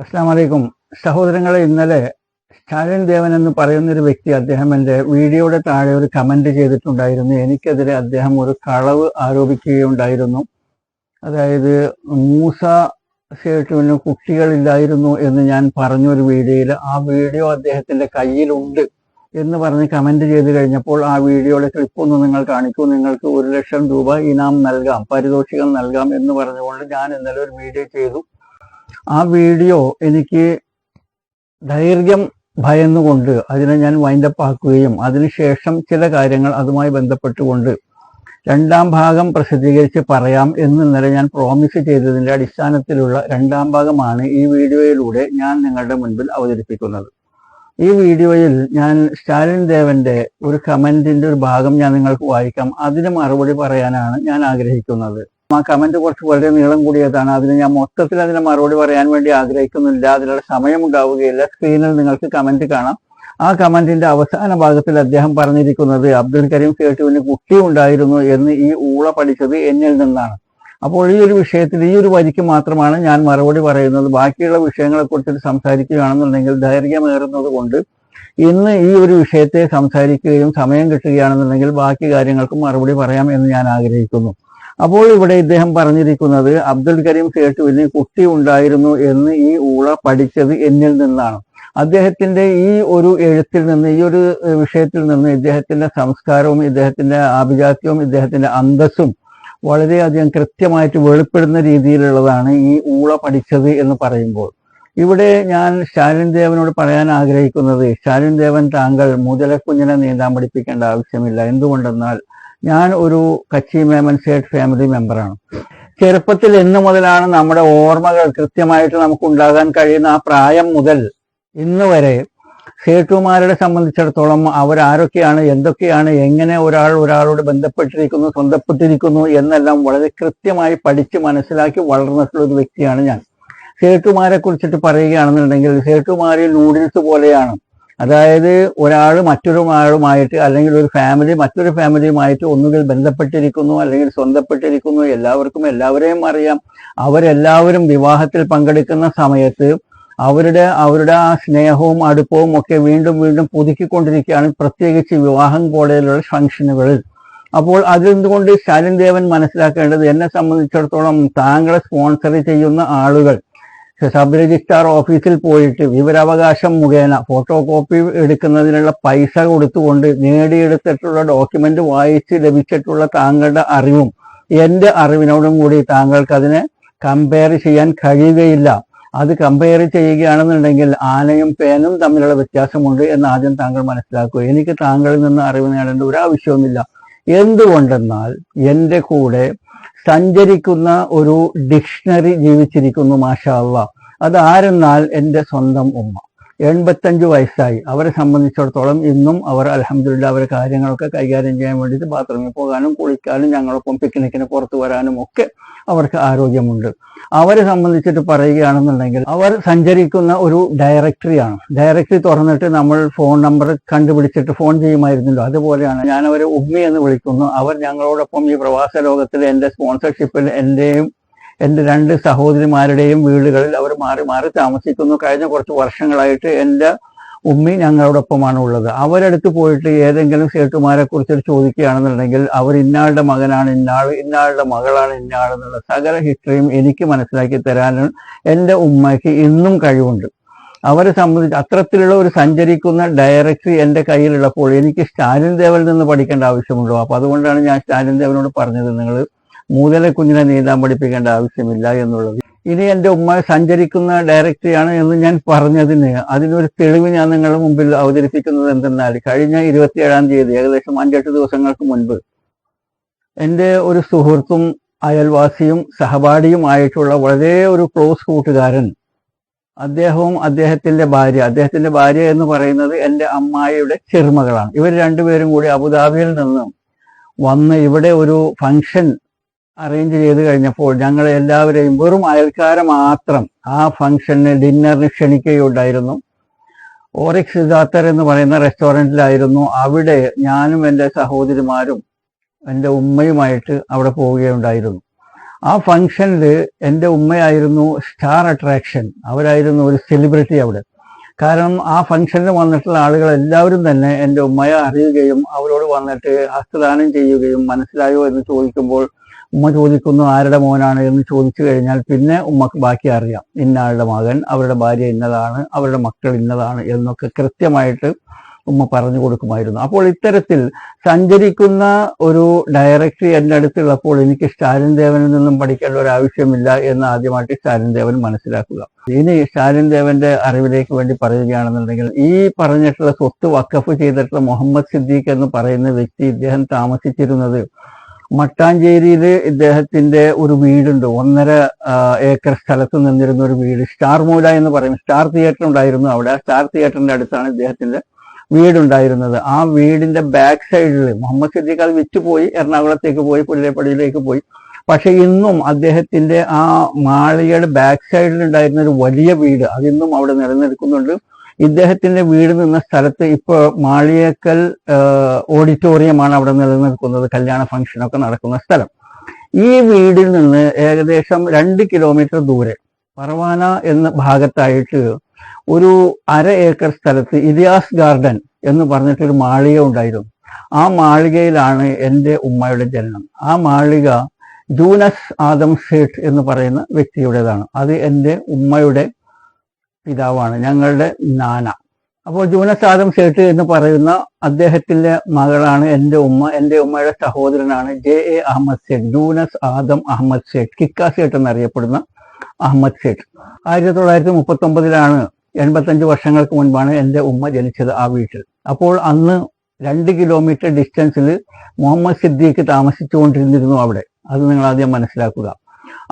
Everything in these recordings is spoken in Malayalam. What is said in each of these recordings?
അസ്സാം സഹോദരങ്ങളെ ഇന്നലെ സ്റ്റാലിൻ ദേവൻ എന്ന് പറയുന്ന ഒരു വ്യക്തി അദ്ദേഹം എന്റെ വീഡിയോയുടെ താഴെ ഒരു കമന്റ് ചെയ്തിട്ടുണ്ടായിരുന്നു. എനിക്കെതിരെ അദ്ദേഹം ഒരു കളവ് ആരോപിക്കുകയുണ്ടായിരുന്നു. അതായത് മൂസ സേട്ടുവിന് കുട്ടികളില്ലായിരുന്നു എന്ന് ഞാൻ പറഞ്ഞ ഒരു വീഡിയോയിൽ ആ വീഡിയോ അദ്ദേഹത്തിന്റെ കയ്യിലുണ്ട് എന്ന് പറഞ്ഞ് കമന്റ് ചെയ്ത് കഴിഞ്ഞപ്പോൾ ആ വീഡിയോയുടെ ക്ലിപ്പ് ഒന്ന് നിങ്ങൾ കാണിക്കൂ. നിങ്ങൾക്ക് ഒരു ലക്ഷം രൂപ ഇനാം നൽകാം പാരിതോഷികം നൽകാം എന്ന് പറഞ്ഞുകൊണ്ട് ഞാൻ ഇന്നലെ ഒരു വീഡിയോ ചെയ്തു. ആ വീഡിയോ എനിക്ക് ദൈർഘ്യം ഭയന്നുകൊണ്ട് അതിനെ ഞാൻ വൈൻഡപ്പ് ആക്കുകയും അതിനുശേഷം ചില കാര്യങ്ങൾ അതുമായി ബന്ധപ്പെട്ടുകൊണ്ട് രണ്ടാം ഭാഗം പ്രസിദ്ധീകരിച്ച് പറയാം എന്ന് ഇന്നലെ ഞാൻ പ്രോമിസ് ചെയ്തതിന്റെ അടിസ്ഥാനത്തിലുള്ള രണ്ടാം ഭാഗമാണ് ഈ വീഡിയോയിലൂടെ ഞാൻ നിങ്ങളുടെ മുൻപിൽ അവതരിപ്പിക്കുന്നത്. ഈ വീഡിയോയിൽ ഞാൻ സ്റ്റാലിൻ ദേവന്റെ ഒരു കമന്റിന്റെ ഒരു ഭാഗം ഞാൻ നിങ്ങൾക്ക് വായിക്കാം. അതിന് മറുപടി പറയാനാണ് ഞാൻ ആഗ്രഹിക്കുന്നത്. ആ കമന്റ് കുറച്ച് വളരെ നീളം കൂടിയതാണ്. അതിന് ഞാൻ മൊത്തത്തിൽ അതിന് മറുപടി പറയാൻ വേണ്ടി ആഗ്രഹിക്കുന്നില്ല. അതിനുള്ള സമയം ഉണ്ടാവുകയില്ല. സ്ക്രീനിൽ നിങ്ങൾക്ക് കമന്റ് കാണാം. ആ കമന്റിന്റെ അവസാന ഭാഗത്തിൽ അദ്ദേഹം പറഞ്ഞിരിക്കുന്നത് അബ്ദുൽ കരീം സേട്ടുവിന് കുട്ടി ഉണ്ടായിരുന്നു എന്ന് ഈ ഊള പഠിച്ചത് എന്നിൽ നിന്നാണ്. അപ്പോൾ ഈ ഒരു വിഷയത്തിൽ ഈ ഒരു വരിക്ക് മാത്രമാണ് ഞാൻ മറുപടി പറയുന്നത്. ബാക്കിയുള്ള വിഷയങ്ങളെ കുറിച്ച് സംസാരിക്കുകയാണെന്നുണ്ടെങ്കിൽ ദൈർഘ്യമേറുന്നത് കൊണ്ട് ഇന്ന് ഈ ഒരു വിഷയത്തെ സംസാരിക്കുകയും സമയം കിട്ടുകയാണെന്നുണ്ടെങ്കിൽ ബാക്കി കാര്യങ്ങൾക്കും മറുപടി പറയാം എന്ന് ഞാൻ ആഗ്രഹിക്കുന്നു. അപ്പോൾ ഇവിടെ ഇദ്ദേഹം പറഞ്ഞിരിക്കുന്നത് അബ്ദുൽ കരീം സേട്ടുവിന് കുട്ടി ഉണ്ടായിരുന്നു എന്ന് ഈ ഊള പഠിച്ചത് എന്നിൽ നിന്നാണ്. അദ്ദേഹത്തിന്റെ ഈ ഒരു എഴുത്തിൽ നിന്ന് ഈ ഒരു വിഷയത്തിൽ നിന്ന് ഇദ്ദേഹത്തിന്റെ സംസ്കാരവും ഇദ്ദേഹത്തിന്റെ ആഭിജാത്യവും ഇദ്ദേഹത്തിന്റെ അന്തസ്സും വളരെയധികം കൃത്യമായിട്ട് വെളിപ്പെടുന്ന രീതിയിലുള്ളതാണ് ഈ ഊള പഠിച്ചത് എന്ന് പറയുമ്പോൾ. ഇവിടെ ഞാൻ ശാലിൻ ദേവനോട് പറയാൻ ആഗ്രഹിക്കുന്നത് ശാലിൻ ദേവൻ താങ്കൾ മുതലക്കുഞ്ഞിനെ നീന്താൻ പഠിപ്പിക്കേണ്ട ആവശ്യമില്ല. എന്തുകൊണ്ടെന്നാൽ ഞാൻ ഒരു കച്ചി മേമൻ സേഡ് ഫാമിലി മെമ്പറാണ് ചെറുപ്പത്തിൽ എന്ന് മുതലാണ് നമ്മുടെ ഓർമ്മകൾ കൃത്യമായിട്ട് നമുക്ക് ഉണ്ടാകാൻ കഴിയുന്ന ആ പ്രായം മുതൽ ഇന്ന് വരെ സേട്ടുമാരെ സംബന്ധിച്ചിടത്തോളം അവരാരൊക്കെയാണ് എന്തൊക്കെയാണ് എങ്ങനെ ഒരാൾ ഒരാളോട് ബന്ധപ്പെട്ടിരിക്കുന്നു സ്വന്തപ്പെട്ടിരിക്കുന്നു എന്നെല്ലാം വളരെ കൃത്യമായി പഠിച്ച് മനസ്സിലാക്കി വളർന്നിട്ടുള്ള ഒരു വ്യക്തിയാണ് ഞാൻ. സേട്ടുമാരെ കുറിച്ചിട്ട് പറയുകയാണെന്നുണ്ടെങ്കിൽ സേട്ടുമാരി നൂഡിൽസ് പോലെയാണ്. അതായത് ഒരാൾ മറ്റൊരാളുമായിട്ട് അല്ലെങ്കിൽ ഒരു ഫാമിലി മറ്റൊരു ഫാമിലിയുമായിട്ട് ഒന്നുകിൽ ബന്ധപ്പെട്ടിരിക്കുന്നു അല്ലെങ്കിൽ സ്വന്തപ്പെട്ടിരിക്കുന്നു. എല്ലാവർക്കും എല്ലാവരെയും അറിയാം. അവരെല്ലാവരും വിവാഹത്തിൽ പങ്കെടുക്കുന്ന സമയത്ത് അവരുടെ അവരുടെ ആ സ്നേഹവും അടുപ്പവും ഒക്കെ വീണ്ടും വീണ്ടും പുതുക്കിക്കൊണ്ടിരിക്കുകയാണ് പ്രത്യേകിച്ച് വിവാഹം പോലെയുള്ള ഫംഗ്ഷനുകളിൽ അപ്പോൾ അതെന്തുകൊണ്ട് ശാലിൻ ദേവൻ മനസ്സിലാക്കേണ്ടത്? എന്നെ സംബന്ധിച്ചിടത്തോളം താങ്കളെ സ്പോൺസർ ചെയ്യുന്ന ആളുകൾ സബ് രജിസ്ട്രാർ ഓഫീസിൽ പോയിട്ട് വിവരാവകാശം മുഖേന ഫോട്ടോ കോപ്പി എടുക്കുന്നതിനുള്ള പൈസ കൊടുത്തുകൊണ്ട് നേടിയെടുത്തിട്ടുള്ള ഡോക്യുമെന്റ് വായിച്ച് ലഭിച്ചിട്ടുള്ള താങ്കളുടെ അറിവും എന്റെ അറിവിനോടും കൂടി താങ്കൾക്ക് അതിനെ കമ്പയർ ചെയ്യാൻ കഴിയുകയില്ല. അത് കമ്പയർ ചെയ്യുകയാണെന്നുണ്ടെങ്കിൽ ആനയും പേനും തമ്മിലുള്ള വ്യത്യാസമുണ്ട് എന്ന് ആദ്യം താങ്കൾ മനസ്സിലാക്കുക. എനിക്ക് താങ്കളിൽ നിന്ന് അറിവ് നേടേണ്ട ഒരു ആവശ്യവുമില്ല. എന്തുകൊണ്ടെന്നാൽ എന്റെ കൂടെ സഞ്ചരിക്കുന്ന ഒരു ഡിക്ഷണറി ജീവിച്ചിരിക്കുന്നു മാഷാള്ള അതാരെന്നാൽ അത് എന്റെ സ്വന്തം ഉമ്മ. എൺപത്തഞ്ച് വയസ്സായി. അവരെ സംബന്ധിച്ചിടത്തോളം ഇന്നും അവർ അലഹമില്ല അവരെ കാര്യങ്ങളൊക്കെ കൈകാര്യം ചെയ്യാൻ വേണ്ടിയിട്ട് ബാത്റൂമിൽ പോകാനും കുളിക്കാനും ഞങ്ങളൊപ്പം പിക്നിക്കിന് പുറത്തു വരാനും ഒക്കെ അവർക്ക് ആരോഗ്യമുണ്ട്. അവരെ സംബന്ധിച്ചിട്ട് പറയുകയാണെന്നുണ്ടെങ്കിൽ അവർ സഞ്ചരിക്കുന്ന ഒരു ഡയറക്ടറിയാണ്. ഡയറക്ടറി തുറന്നിട്ട് നമ്മൾ ഫോൺ നമ്പർ കണ്ടുപിടിച്ചിട്ട് ഫോൺ ചെയ്യുമായിരുന്നല്ലോ. അതുപോലെയാണ് ഞാൻ അവരെ ഉമ്മി എന്ന് വിളിക്കുന്നു. അവർ ഞങ്ങളോടൊപ്പം ഈ പ്രവാസ ലോകത്തിൽ എന്റെ സ്പോൺസർഷിപ്പിൽ എന്റെയും എന്റെ രണ്ട് സഹോദരിമാരുടെയും വീടുകളിൽ അവർ മാറി മാറി താമസിക്കുന്നു. കഴിഞ്ഞ കുറച്ച് വർഷങ്ങളായിട്ട് എന്റെ ഉമ്മി ഞങ്ങളോടൊപ്പമാണ് ഉള്ളത്. അവരടുത്ത് പോയിട്ട് ഏതെങ്കിലും സേട്ടുമാരെ കുറിച്ച് ചോദിക്കുകയാണെന്നുണ്ടെങ്കിൽ അവർ ഇന്നാളുടെ മകനാണ് ഇന്നാൾ ഇന്നാളുടെ മകളാണ് ഇന്നാൾ എന്നുള്ള സകല ഹിസ്റ്ററിയും എനിക്ക് മനസ്സിലാക്കി തരാനും എന്റെ ഉമ്മയ്ക്ക് ഇന്നും കഴിവുണ്ട്. അവരെ സംബന്ധിച്ച് അത്തരത്തിലുള്ള ഒരു സഞ്ചരിക്കുന്ന ഡയറക്ടറി എന്റെ കയ്യിലുള്ളപ്പോൾ എനിക്ക് സ്റ്റാലിൻ ദേവനിൽ നിന്ന് പഠിക്കേണ്ട ആവശ്യമുണ്ടോ? അപ്പം അതുകൊണ്ടാണ് ഞാൻ സ്റ്റാലിൻ ദേവനോട് പറഞ്ഞത്. നിങ്ങൾ മൂതല കുഞ്ഞിനെ നീന്താൻ പഠിപ്പിക്കേണ്ട ആവശ്യമില്ല എന്നുള്ളത്. ഇനി എന്റെ ഉമ്മ സഞ്ചരിക്കുന്ന ഡയറക്ടറിയാണ് എന്ന് ഞാൻ പറഞ്ഞതിന് അതിനൊരു തെളിവ് ഞാൻ നിങ്ങളുടെ മുമ്പിൽ അവതരിപ്പിക്കുന്നത് എന്തെന്നാൽ കഴിഞ്ഞ ഇരുപത്തിയേഴാം തീയതി ഏകദേശം അഞ്ചെട്ട് ദിവസങ്ങൾക്ക് മുൻപ് എന്റെ ഒരു സുഹൃത്തും അയൽവാസിയും സഹപാഠിയുമായിട്ടുള്ള വളരെ ഒരു ക്ലോസ് കൂട്ടുകാരൻ അദ്ദേഹവും അദ്ദേഹത്തിന്റെ ഭാര്യ അദ്ദേഹത്തിന്റെ ഭാര്യ എന്ന് പറയുന്നത് എന്റെ അമ്മായിയുടെ ചെറുമകളാണ്. ഇവർ രണ്ടുപേരും കൂടി അബുദാബിയിൽ നിന്നും വന്ന് ഇവിടെ ഒരു ഫംഗ്ഷൻ അറേഞ്ച് ചെയ്ത് കഴിഞ്ഞപ്പോൾ ഞങ്ങൾ എല്ലാവരെയും വെറും അയൽക്കാരെ മാത്രം ആ ഫംഗ്ഷന് ഡിന്നറിന് ക്ഷണിക്കുകയുണ്ടായിരുന്നു. ഓറിക്സ് സിദ്ധാർത്ഥർ എന്ന് പറയുന്ന റെസ്റ്റോറന്റിലായിരുന്നു അവിടെ ഞാനും എന്റെ സഹോദരിമാരും എന്റെ ഉമ്മയുമായിട്ട് അവിടെ പോവുകയുണ്ടായിരുന്നു. ആ ഫംഗ്ഷനിൽ എന്റെ ഉമ്മയായിരുന്നു സ്റ്റാർ അട്രാക്ഷൻ അവരായിരുന്നു ഒരു സെലിബ്രിറ്റി അവിടെ. കാരണം ആ ഫംഗ്ഷനിൽ വന്നിട്ടുള്ള ആളുകൾ എല്ലാവരും തന്നെ എന്റെ ഉമ്മയെ അറിയുകയും അവരോട് വന്നിട്ട് ഹസ്തദാനം ചെയ്യുകയും മനസ്സിലായോ എന്ന് ചോദിക്കുമ്പോൾ ഉമ്മ ചോദിക്കുന്നു ആരുടെ മോനാണ് എന്ന് ചോദിച്ചു കഴിഞ്ഞാൽ പിന്നെ ഉമ്മക്ക് ബാക്കി അറിയാം. ഇന്നാളുടെ മകൻ അവരുടെ ഭാര്യ ഇന്നതാണ് അവരുടെ മക്കൾ ഇന്നതാണ് എന്നൊക്കെ കൃത്യമായിട്ട് ഉമ്മ പറഞ്ഞു കൊടുക്കുമായിരുന്നു. അപ്പോൾ ഇത്തരത്തിൽ സഞ്ചരിക്കുന്ന ഒരു ഡയറക്ടറി എന്റെ അടുത്തുള്ളപ്പോൾ എനിക്ക് സ്റ്റാലിൻ ദേവനിൽ നിന്നും പഠിക്കേണ്ട ഒരു ആവശ്യമില്ല എന്ന് ആദ്യമായിട്ട് സ്റ്റാലിൻ ദേവൻ മനസ്സിലാക്കുക. ഇനി സ്റ്റാലിൻ ദേവന്റെ അറിവിലേക്ക് വേണ്ടി പറയുകയാണെന്നുണ്ടെങ്കിൽ ഈ പറഞ്ഞിട്ടുള്ള സ്വത്ത് വക്കഫ് ചെയ്തിട്ടുള്ള മുഹമ്മദ് സിദ്ദീഖ് എന്ന് പറയുന്ന വ്യക്തി ഇദ്ദേഹം താമസിച്ചിരുന്നത് മട്ടാഞ്ചേരിയിൽ ഇദ്ദേഹത്തിന്റെ ഒരു വീടുണ്ട്. ഒന്നര ഏക്കർ സ്ഥലത്ത് നിന്നിരുന്ന ഒരു വീട്. സ്റ്റാർ മൂല എന്ന് പറയും. സ്റ്റാർ തിയേറ്റർ ഉണ്ടായിരുന്നു അവിടെ. സ്റ്റാർ തിയേറ്ററിന്റെ അടുത്താണ് ഇദ്ദേഹത്തിന്റെ വീടുണ്ടായിരുന്നത്. ആ വീടിന്റെ ബാക്ക് സൈഡിൽ മുഹമ്മദ് സിദ്ദീഖ് അത് വിറ്റുപോയി എറണാകുളത്തേക്ക് പോയി പുല്ലേപ്പടിയിലേക്ക് പോയി. പക്ഷെ ഇന്നും അദ്ദേഹത്തിന്റെ ആ മാളികയുടെ ബാക്ക് സൈഡിൽ ഉണ്ടായിരുന്ന ഒരു വലിയ വീട് അതിന്നും അവിടെ നിലനിൽക്കുന്നുണ്ട്. ഇദ്ദേഹത്തിന്റെ വീട് നിന്ന സ്ഥലത്ത് ഇപ്പോൾ മാളിയേക്കൽ ഓഡിറ്റോറിയമാണ് അവിടെ നിലനിൽക്കുന്നത് കല്യാണ ഫംഗ്ഷനൊക്കെ നടക്കുന്ന സ്ഥലം. ഈ വീടിൽ നിന്ന് ഏകദേശം രണ്ട് കിലോമീറ്റർ ദൂരെ പറവാന എന്ന ഭാഗത്തായിട്ട് ഒരു അര ഏക്കർ സ്ഥലത്ത് ഇതിഹാസ് ഗാർഡൻ എന്ന് പറഞ്ഞിട്ടൊരു മാളിക ഉണ്ടായിരുന്നു. ആ മാളികയിലാണ് എന്റെ ഉമ്മയുടെ ജനനം. ആ മാളിക ജൂനസ് ആദം സേട്ട് എന്ന് പറയുന്ന വ്യക്തിയുടേതാണ്. അത് എന്റെ ഉമ്മയുടെ പിതാവാണ് ഞങ്ങളുടെ നാന. അപ്പോൾ ജൂനസ് ആദം സേഠ് എന്ന് പറയുന്ന അദ്ദേഹത്തിന്റെ മകളാണ് എന്റെ ഉമ്മ. എന്റെ ഉമ്മയുടെ സഹോദരനാണ് J A Ahmed Sheikh Junus Adam Ahmed Sheikh കിക്ക shirt എന്നറിയപ്പെടുന്ന അഹമ്മദ് സേഠ് ആയിരത്തി തൊള്ളായിരത്തി മുപ്പത്തി ഒമ്പതിലാണ് എൺപത്തഞ്ച് വർഷങ്ങൾക്ക് മുൻപാണ് എന്റെ ഉമ്മ ജനിച്ചത് ആ വീട്ടിൽ. അപ്പോൾ അന്ന് രണ്ട് കിലോമീറ്റർ ഡിസ്റ്റൻസിൽ മുഹമ്മദ് സിദ്ദീഖ് താമസിച്ചുകൊണ്ടിരുന്നിരുന്നു അവിടെ. അത് നിങ്ങൾ ആദ്യം മനസ്സിലാക്കുക.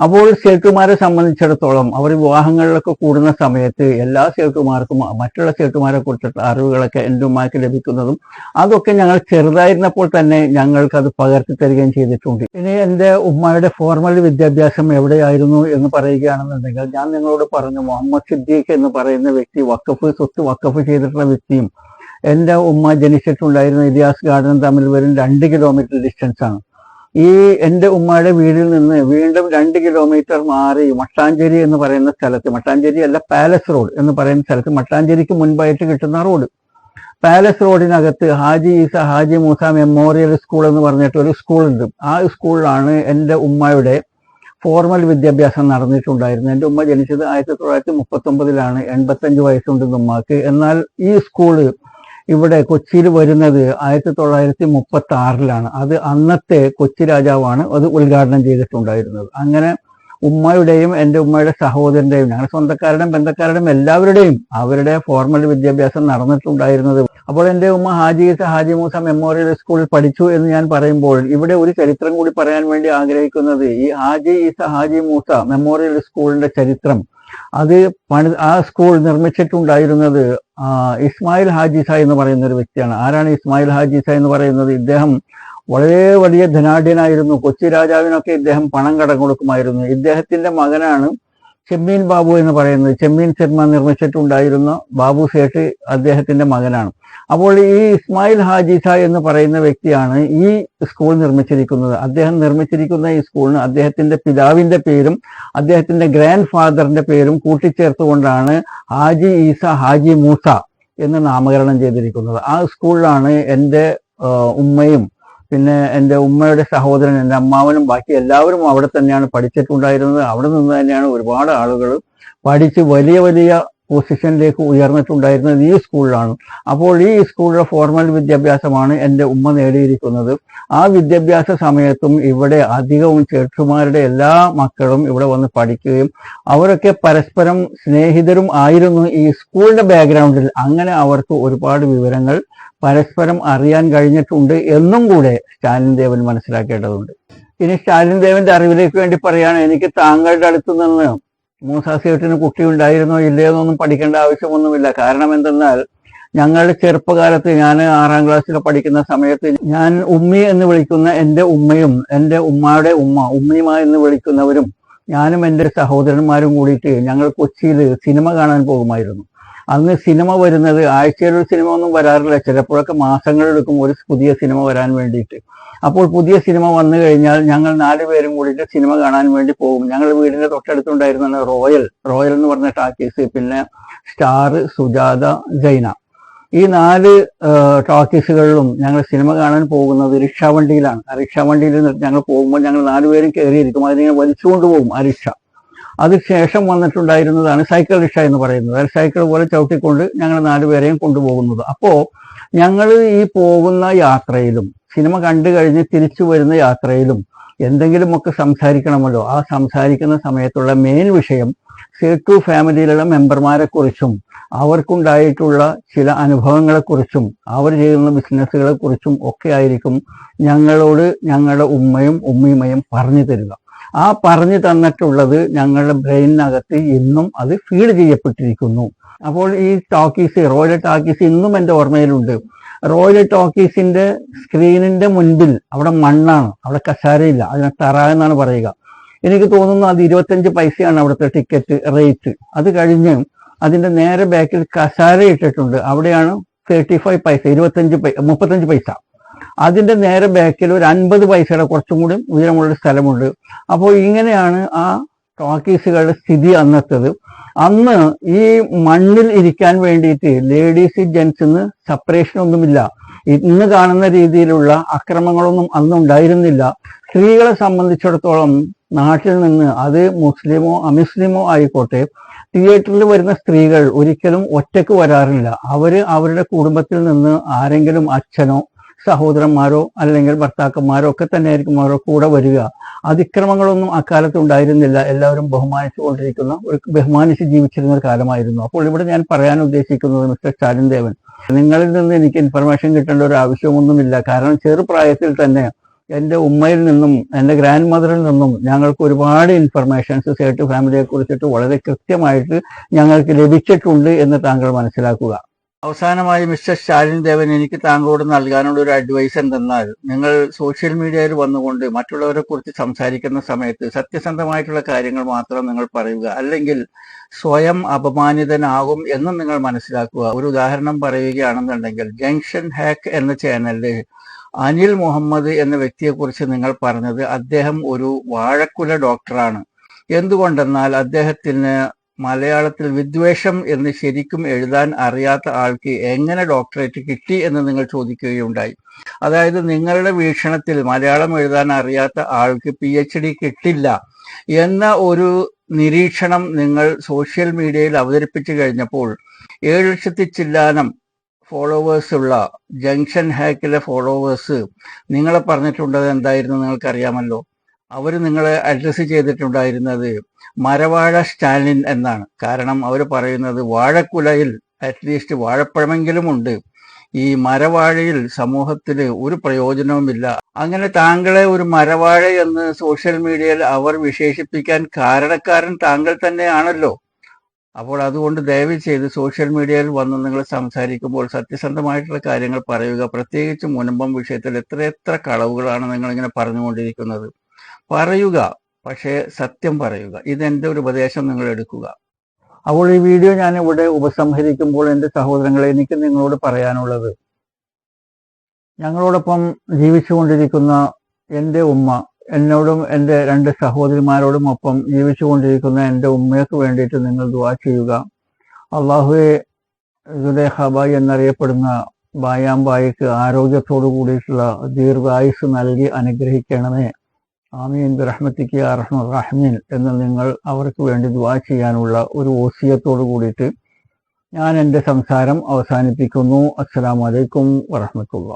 അപ്പോൾ സേട്ടുമാരെ സംബന്ധിച്ചിടത്തോളം അവർ വിവാഹങ്ങളിലൊക്കെ കൂടുന്ന സമയത്ത് എല്ലാ സേട്ടുമാർക്കും മറ്റുള്ള സേട്ടുമാരെ കുറിച്ചിട്ടുള്ള അറിവുകളൊക്കെ എന്റെ ഉമ്മാക്ക് ലഭിക്കുന്നതും അതൊക്കെ ഞങ്ങൾ ചെറുതായിരുന്നപ്പോൾ തന്നെ ഞങ്ങൾക്ക് അത് പകർത്തി തരികയും ചെയ്തിട്ടുണ്ട്. ഇനി എന്റെ ഉമ്മയുടെ ഫോർമൽ വിദ്യാഭ്യാസം എവിടെയായിരുന്നു എന്ന് പറയുകയാണെന്നുണ്ടെങ്കിൽ ഞാൻ നിങ്ങളോട് പറഞ്ഞു മുഹമ്മദ് സിദ്ദീഖ് എന്ന് പറയുന്ന വ്യക്തി വക്കഫ് സ്വത്ത് വക്കഫ് ചെയ്തിട്ടുള്ള വ്യക്തിയും എന്റെ ഉമ്മ ജനിച്ചിട്ടുണ്ടായിരുന്ന ഇതിഹാസ് ഗാർഡൻ തമ്മിൽ വരും രണ്ട് കിലോമീറ്റർ ഡിസ്റ്റൻസ് ആണ്. ഈ എന്റെ ഉമ്മയുടെ വീടിൽ നിന്ന് വീണ്ടും രണ്ട് കിലോമീറ്റർ മാറി മട്ടാഞ്ചേരി എന്ന് പറയുന്ന സ്ഥലത്ത് മട്ടാഞ്ചേരി അല്ല പാലസ് റോഡ് എന്ന് പറയുന്ന സ്ഥലത്ത് മട്ടാഞ്ചേരിക്ക് മുൻപായിട്ട് കിട്ടുന്ന റോഡ്. പാലസ് റോഡിനകത്ത് ഹാജി ഈസ ഹാജി മൂസ മെമ്മോറിയൽ സ്കൂൾ എന്ന് പറഞ്ഞിട്ട് ഒരു സ്കൂളുണ്ട്. ആ സ്കൂളിലാണ് എന്റെ ഉമ്മയുടെ ഫോർമൽ വിദ്യാഭ്യാസം നടന്നിട്ടുണ്ടായിരുന്നത്. എന്റെ ഉമ്മ ജനിച്ചത് ആയിരത്തി തൊള്ളായിരത്തി മുപ്പത്തി ഒമ്പതിലാണ് എൺപത്തഞ്ച് വയസ്സുണ്ട് ഉമ്മക്ക്. എന്നാൽ ഈ സ്കൂൾ ഇവിടെ കൊച്ചിയിൽ വരുന്നത് ആയിരത്തി തൊള്ളായിരത്തി മുപ്പത്തി ആറിലാണ് അത് അന്നത്തെ കൊച്ചി രാജാവാണ് അത് ഉദ്ഘാടനം ചെയ്തിട്ടുണ്ടായിരുന്നത്. അങ്ങനെ ഉമ്മയുടെയും എന്റെ ഉമ്മയുടെ സഹോദരന്റെയും ഞങ്ങളുടെ സ്വന്തക്കാരുടെയും ബന്ധക്കാരുടെയും എല്ലാവരുടെയും അവരുടെ ഫോർമൽ വിദ്യാഭ്യാസം നടന്നിട്ടുണ്ടായിരുന്നത്. അപ്പോൾ എന്റെ ഉമ്മ ഹാജി ഹാജി മൂസ മെമ്മോറിയൽ സ്കൂളിൽ പഠിച്ചു എന്ന് ഞാൻ പറയുമ്പോൾ ഇവിടെ ഒരു ചരിത്രം കൂടി പറയാൻ വേണ്ടി ആഗ്രഹിക്കുന്നത് ഈ ഹാജി ഈസ ഹാജി മൂസ മെമ്മോറിയൽ സ്കൂളിന്റെ ചരിത്രം അത് പണി ആ സ്കൂൾ നിർമ്മിച്ചിട്ടുണ്ടായിരുന്നത് ഇസ്മായിൽ ഹാജിസ എന്ന് പറയുന്ന ഒരു വ്യക്തിയാണ്. ആരാണ് ഇസ്മായിൽ ഹാജിസ എന്ന് പറയുന്നത്? ഇദ്ദേഹം വളരെ വലിയ ധനാഢ്യനായിരുന്നു. കൊച്ചി രാജാവിനൊക്കെ ഇദ്ദേഹം പണം കടം കൊടുക്കുമായിരുന്നു. ഇദ്ദേഹത്തിന്റെ മകനാണ് ചെമ്മീൻ ബാബു എന്ന് പറയുന്നത് ചെമ്മീൻ ശർമ്മ നിർമ്മിച്ചിട്ടുണ്ടായിരുന്ന ബാബു സേട്ട് അദ്ദേഹത്തിന്റെ മകനാണ്. അപ്പോൾ ഈ ഇസ്മായിൽ ഹാജിസ എന്ന് പറയുന്ന വ്യക്തിയാണ് ഈ സ്കൂൾ നിർമ്മിച്ചിരിക്കുന്നത്. അദ്ദേഹം നിർമ്മിച്ചിരിക്കുന്ന ഈ സ്കൂളിന് അദ്ദേഹത്തിന്റെ പിതാവിന്റെ പേരും അദ്ദേഹത്തിന്റെ ഗ്രാൻഡ് ഫാദറിന്റെ പേരും കൂട്ടിച്ചേർത്തുകൊണ്ടാണ് ഹാജി ഈസ ഹാജി മൂസ എന്ന് നാമകരണം ചെയ്തിരിക്കുന്നത്. ആ സ്കൂളിലാണ് എന്റെ ഉമ്മയും പിന്നെ എന്റെ ഉമ്മയുടെ സഹോദരൻ എന്റെ അമ്മാവനും ബാക്കി എല്ലാവരും അവിടെ തന്നെയാണ് പഠിച്ചിട്ടുണ്ടായിരുന്നത്. അവിടെ നിന്ന് തന്നെയാണ് ഒരുപാട് ആളുകൾ പഠിച്ച് വലിയ വലിയ പൊസിഷനിലേക്ക് ഉയർന്നിട്ടുണ്ടായിരുന്നത് ഈ സ്കൂളിലാണ് അപ്പോൾ ഈ സ്കൂളിലെ ഫോർമൽ വിദ്യാഭ്യാസമാണ് എന്റെ ഉമ്മ നേടിയിരിക്കുന്നത്. ആ വിദ്യാഭ്യാസ സമയത്തും ഇവിടെ അധികവും ചേട്ടുമാരുടെ എല്ലാ മക്കളും ഇവിടെ വന്ന് പഠിക്കുകയും അവരൊക്കെ പരസ്പരം സ്നേഹിതരും ആയിരുന്നു ഈ സ്കൂളിന്റെ ബാക്ക്ഗ്രൗണ്ടിൽ അങ്ങനെ അവർക്ക് ഒരുപാട് വിവരങ്ങൾ പരസ്പരം അറിയാൻ കഴിഞ്ഞിട്ടുണ്ട് എന്നും കൂടെ സ്റ്റാലിൻ ദേവൻ മനസ്സിലാക്കേണ്ടതുണ്ട്. ഇനി സ്റ്റാലിൻ ദേവന്റെ അറിവിലേക്ക് വേണ്ടി പറയുകയാണ് എനിക്ക് താങ്കളുടെ അടുത്ത് നിന്ന് മൂസാസേട്ടിന് കുട്ടി ഉണ്ടായിരുന്നോ ഇല്ലയോ എന്നൊന്നും പഠിക്കേണ്ട ആവശ്യമൊന്നുമില്ല. കാരണം എന്തെന്നാൽ ഞങ്ങളുടെ ചെറുപ്പകാലത്ത് ഞാൻ ആറാം ക്ലാസ്സിൽ പഠിക്കുന്ന സമയത്ത് ഞാൻ ഉമ്മി എന്ന് വിളിക്കുന്ന എന്റെ ഉമ്മയും എന്റെ ഉമ്മയുടെ ഉമ്മ ഉമ്മിമ എന്ന് വിളിക്കുന്നവരും ഞാനും എന്റെ സഹോദരന്മാരും കൂടിയിട്ട് ഞങ്ങൾ കൊച്ചിയിൽ സിനിമ കാണാൻ പോകുമായിരുന്നു. അന്ന് സിനിമ വരുന്നത് ആഴ്ചയിലൊരു സിനിമ ഒന്നും വരാറില്ല. ചിലപ്പോഴൊക്കെ മാസങ്ങളെടുക്കും ഒരു പുതിയ സിനിമ വരാൻ വേണ്ടിയിട്ട്. അപ്പോൾ പുതിയ സിനിമ വന്നു കഴിഞ്ഞാൽ ഞങ്ങൾ നാല് പേരും കൂടിയിട്ട് സിനിമ കാണാൻ വേണ്ടി പോകും. ഞങ്ങളുടെ വീടിന്റെ തൊട്ടടുത്തുണ്ടായിരുന്ന റോയൽ റോയൽ എന്ന് പറഞ്ഞ ടാക്കീസ് പിന്നെ സ്റ്റാർ സുജാത ജൈന. ഈ നാല് ടോക്കീസുകളിലും ഞങ്ങൾ സിനിമ കാണാൻ പോകുന്നത് റിക്ഷാവണ്ടിയിലാണ്. ആ റിക്ഷാവണ്ടിയിൽ ഞങ്ങൾ പോകുമ്പോൾ ഞങ്ങൾ നാലുപേരും കയറിയിരിക്കും. അതിനെ വലിച്ചുകൊണ്ട് പോകും ആ റിക്ഷ. അതിനുശേഷം വന്നിട്ടുണ്ടായിരുന്നതാണ് സൈക്കിൾ റിക്ഷ എന്ന് പറയുന്നത്. അത് സൈക്കിൾ പോലെ ചവിട്ടിക്കൊണ്ട് ഞങ്ങൾ നാലുപേരെയും കൊണ്ടുപോകുന്നത്. അപ്പോൾ ഞങ്ങൾ ഈ പോകുന്ന യാത്രയിലും സിനിമ കണ്ടു കഴിഞ്ഞ് തിരിച്ചു വരുന്ന യാത്രയിലും എന്തെങ്കിലുമൊക്കെ സംസാരിക്കണമല്ലോ. ആ സംസാരിക്കുന്ന സമയത്തുള്ള മെയിൻ വിഷയം സി ടു ഫാമിലിയിലുള്ള മെമ്പർമാരെ കുറിച്ചും അവർക്കുണ്ടായിട്ടുള്ള ചില അനുഭവങ്ങളെക്കുറിച്ചും അവർ ചെയ്യുന്ന ബിസിനസ്സുകളെക്കുറിച്ചും ഒക്കെ ആയിരിക്കും ഞങ്ങളോട് ഞങ്ങളുടെ ഉമ്മയും ഉമ്മയുമയും പറഞ്ഞു തരിക. ആ പറഞ്ഞു തന്നിട്ടുള്ളത് ഞങ്ങളുടെ ബ്രെയിനകത്ത് ഇന്നും അത് ഫീഡ് ചെയ്യപ്പെട്ടിരിക്കുന്നു. അപ്പോൾ ഈ ടോക്കീസ് റോയൽ ടോക്കീസ് ഇന്നും എന്റെ ഓർമ്മയിലുണ്ട്. റോയൽ ടോക്കീസിന്റെ സ്ക്രീനിന്റെ മുൻപിൽ അവിടെ മണ്ണാണ് അവിടെ കസാരയില്ല അതിനെ തറ എന്നാണ് പറയുക. എനിക്ക് തോന്നുന്നു അത് ഇരുപത്തഞ്ച് പൈസയാണ് അവിടുത്തെ ടിക്കറ്റ് റേറ്റ്. അത് കഴിഞ്ഞ് അതിന്റെ നേരെ ബാക്കിൽ കസാര ഇട്ടിട്ടുണ്ട്. അവിടെയാണ് തേർട്ടി ഫൈവ് പൈസ ഇരുപത്തഞ്ച് പൈ മുപ്പത്തഞ്ച് പൈസ. അതിന്റെ നേരെ ബാക്കിൽ ഒരു അൻപത് പൈസയുടെ കുറച്ചും കൂടി ഉയരമുള്ള സ്ഥലമുണ്ട്. അപ്പോൾ ഇങ്ങനെയാണ് ആ ടോക്കീസുകളുടെ സ്ഥിതി അന്നത്തത്. അന്ന് ഈ മണ്ണിൽ ഇരിക്കാൻ വേണ്ടിയിട്ട് ലേഡീസ് ജെൻസിന്ന് സെപ്പറേഷൻ ഒന്നുമില്ല. ഇന്ന് കാണുന്ന രീതിയിലുള്ള അക്രമങ്ങളൊന്നും അന്ന് ഉണ്ടായിരുന്നില്ല. സ്ത്രീകളെ സംബന്ധിച്ചിടത്തോളം നാട്ടിൽ നിന്ന് അത് മുസ്ലിമോ അമുസ്ലിമോ ആയിക്കോട്ടെ തിയേറ്ററിൽ വരുന്ന സ്ത്രീകൾ ഒരിക്കലും ഒറ്റയ്ക്ക് വരാറില്ല. അവർ അവരുടെ കുടുംബത്തിൽ നിന്ന് ആരെങ്കിലും അച്ഛനോ സഹോദരന്മാരോ അല്ലെങ്കിൽ ഭർത്താക്കന്മാരോ ഒക്കെ തന്നെ ആയിരിക്കും അവരുടെ കൂടെ വരിക. അതിക്രമങ്ങളൊന്നും അക്കാലത്ത് ഉണ്ടായിരുന്നില്ല. എല്ലാവരും ബഹുമാനിച്ചുകൊണ്ടിരിക്കുന്ന ഒരു ബഹുമാനിച്ച് ജീവിച്ചിരുന്ന ഒരു കാലമായിരുന്നു. അപ്പോൾ ഇവിടെ ഞാൻ പറയാൻ ഉദ്ദേശിക്കുന്നത് മിസ്റ്റർ സ്റ്റാലിൻ ദേവൻ നിങ്ങളിൽ നിന്ന് എനിക്ക് ഇൻഫർമേഷൻ കിട്ടേണ്ട ഒരു ആവശ്യമൊന്നുമില്ല. കാരണം ചെറുപ്രായത്തിൽ തന്നെ എന്റെ ഉമ്മയിൽ നിന്നും എന്റെ ഗ്രാൻഡ് മദറിൽ നിന്നും ഞങ്ങൾക്ക് ഒരുപാട് ഇൻഫർമേഷൻസ് സേട്ട് ഫാമിലിയെ കുറിച്ചിട്ട് വളരെ കൃത്യമായിട്ട് ഞങ്ങൾക്ക് ലഭിച്ചിട്ടുണ്ട് എന്ന് താങ്കൾ മനസ്സിലാക്കുക. അവസാനമായി മിസ്റ്റർ സ്റ്റാലിൻ ദേവൻ എനിക്ക് താങ്കളോട് നൽകാനുള്ള ഒരു അഡ്വൈസ് എന്തെന്നാൽ നിങ്ങൾ സോഷ്യൽ മീഡിയയിൽ വന്നുകൊണ്ട് മറ്റുള്ളവരെ കുറിച്ച് സംസാരിക്കുന്ന സമയത്ത് സത്യസന്ധമായിട്ടുള്ള കാര്യങ്ങൾ മാത്രം നിങ്ങൾ പറയുക. അല്ലെങ്കിൽ സ്വയം അപമാനിതനാകും എന്നും നിങ്ങൾ മനസ്സിലാക്കുക. ഒരു ഉദാഹരണം പറയുകയാണെന്നുണ്ടെങ്കിൽ ജംഗ്ഷൻ ഹാക്ക് എന്ന ചാനലിൽ അനിൽ മുഹമ്മദ് എന്ന വ്യക്തിയെക്കുറിച്ച് നിങ്ങൾ പറഞ്ഞത് അദ്ദേഹം ഒരു വാഴക്കുല ഡോക്ടറാണ് എന്തുകൊണ്ടെന്നാൽ അദ്ദേഹത്തിന് മലയാളത്തിൽ വിദ്വേഷം എന്ന് ശരിക്കും എഴുതാൻ അറിയാത്ത ആൾക്ക് എങ്ങനെ ഡോക്ടറേറ്റ് കിട്ടി എന്ന് നിങ്ങൾ ചോദിക്കുകയുണ്ടായി. അതായത് നിങ്ങളുടെ വീക്ഷണത്തിൽ മലയാളം എഴുതാൻ അറിയാത്ത ആൾക്ക് പി എച്ച് ഡി കിട്ടില്ല എന്ന ഒരു നിരീക്ഷണം നിങ്ങൾ സോഷ്യൽ മീഡിയയിൽ അവതരിപ്പിച്ചു കഴിഞ്ഞപ്പോൾ ഏഴ് ലക്ഷത്തി ചില്ലാനം ഫോളോവേഴ്സ് ഉള്ള ജംഗ്ഷൻ ഹാക്കിലെ ഫോളോവേഴ്സ് നിങ്ങളെ പറഞ്ഞിട്ടുണ്ടത് എന്തായിരുന്നു നിങ്ങൾക്കറിയാമല്ലോ? അവർ നിങ്ങളെ അഡ്രസ്സ് ചെയ്തിട്ടുണ്ടായിരുന്നത് മരവാഴ സ്റ്റാലിൻ എന്നാണ്. കാരണം അവർ പറയുന്നത് വാഴക്കുലയിൽ അറ്റ്ലീസ്റ്റ് വാഴപ്പഴമെങ്കിലും ഉണ്ട് ഈ മരവാഴയിൽ സമൂഹത്തിൽ ഒരു പ്രയോജനവുമില്ല. അങ്ങനെ താങ്കളെ ഒരു മരവാഴ എന്ന് സോഷ്യൽ മീഡിയയിൽ അവർ വിശേഷിപ്പിക്കാൻ കാരണക്കാരൻ താങ്കൾ തന്നെയാണല്ലോ. അപ്പോൾ അതുകൊണ്ട് ദയവ് ചെയ്ത് സോഷ്യൽ മീഡിയയിൽ വന്ന് നിങ്ങൾ സംസാരിക്കുമ്പോൾ സത്യസന്ധമായിട്ടുള്ള കാര്യങ്ങൾ പറയുക. പ്രത്യേകിച്ച് മുനമ്പം വിഷയത്തിൽ എത്ര എത്ര കളവുകളാണ് നിങ്ങൾ ഇങ്ങനെ പറഞ്ഞുകൊണ്ടിരിക്കുന്നത്. പറയുക. പക്ഷേ സത്യം പറയുക ഇതെന്റെ ഒരു ഉപദേശം നിങ്ങൾ എടുക്കുക. അപ്പോൾ ഈ വീഡിയോ ഞാൻ ഇവിടെ ഉപസംഹരിക്കുമ്പോൾ എന്റെ സഹോദരങ്ങളെ എനിക്ക് നിങ്ങളോട് പറയാനുള്ളത്. ഞങ്ങളോടൊപ്പം ജീവിച്ചുകൊണ്ടിരിക്കുന്ന എന്റെ ഉമ്മ എന്നോടും എന്റെ രണ്ട് സഹോദരിമാരോടും ഒപ്പം ജീവിച്ചുകൊണ്ടിരിക്കുന്ന എന്റെ ഉമ്മയ്ക്ക് വേണ്ടിയിട്ട് നിങ്ങൾ ദുവാ ചെയ്യുക. അള്ളാഹുവെ ഹബായി എന്നറിയപ്പെടുന്ന ബായാംബായിക്ക് ആരോഗ്യത്തോടു കൂടിയിട്ടുള്ള ദീർഘായുസ് നൽകി അനുഗ്രഹിക്കണമേ. ആമീൻ. ബിറഹ്മത്തിക്ക് റഹ്മീൻ എന്ന് നിങ്ങൾ അവർക്ക് വേണ്ടി ദുവാ ചെയ്യാനുള്ള ഒരു ഓസിയത്തോടു കൂടിയിട്ട് ഞാൻ എന്റെ സംസാരം അവസാനിപ്പിക്കുന്നു. അസ്സാം വലൈക്കും വറഹമത്തുള്ള